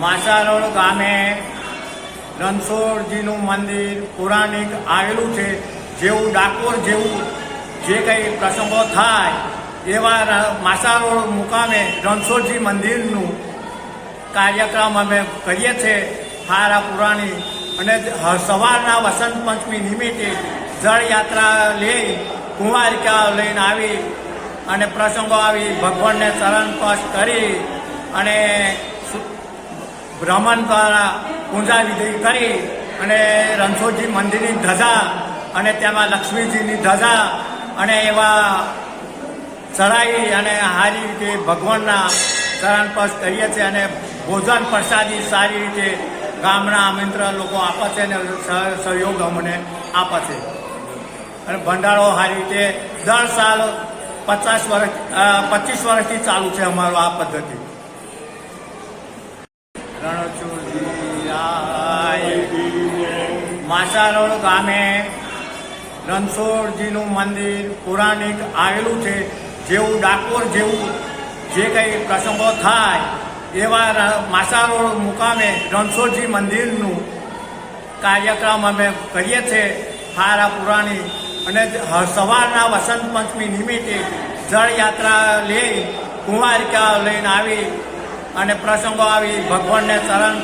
માસારોડ ગામે રણછોડજીનું મંદિર પૌરાણિક આવેલું છે. જેવું ડાકોર જેવું જે કંઈ પ્રસંગો થાય એવા માસારોડ મુકામે રણછોડજી મંદિરનું કાર્યક્રમ અમે કરીએ છીએ હારા પુરાણી. અને સવારના વસંત પંચમી નિમિત્તે જળયાત્રા લઈ કુંવારિકા લઈને આવી અને પ્રસંગો આવી ભગવાનને શરણ સ્પર્શ કરી અને બ્રાહ્મણ દ્વારા પૂજા વિધિ કરી અને રણછોડજી મંદિરની ધજા અને તેમાં લક્ષ્મીજીની ધજા અને એવા ચડાવી અને સારી રીતે ભગવાનના શરણ સ્પર્શ કરીએ છીએ અને ભોજન પ્રસાદી સારી રીતે ગામના મિત્ર લોકો આપે છે અને સહયોગ અમને આપે છે. અને ભંડારો સારી રીતે દર સાલ પચાસ વર્ષ પચીસ વર્ષથી ચાલુ છે અમારો આ પદ્ધતિ આય. ગામે રણછોડજીનું મંદિર પૌરાણિક આવેલું છે જેવું ડાકોર જેવું જે કંઈ પ્રસંગો થાય, એવા માસારોડ મુકામે રણછોડજી મંદિરનું કાર્યક્રમ અમે કરીએ છીએ હારા પુરાણી અને સવારના વસંત પંચમી નિમિત્તે જળયાત્રા લઈ કુંવારિકા લઈને આવી અને પ્રસંગો આવી ભગવાનને ચરણ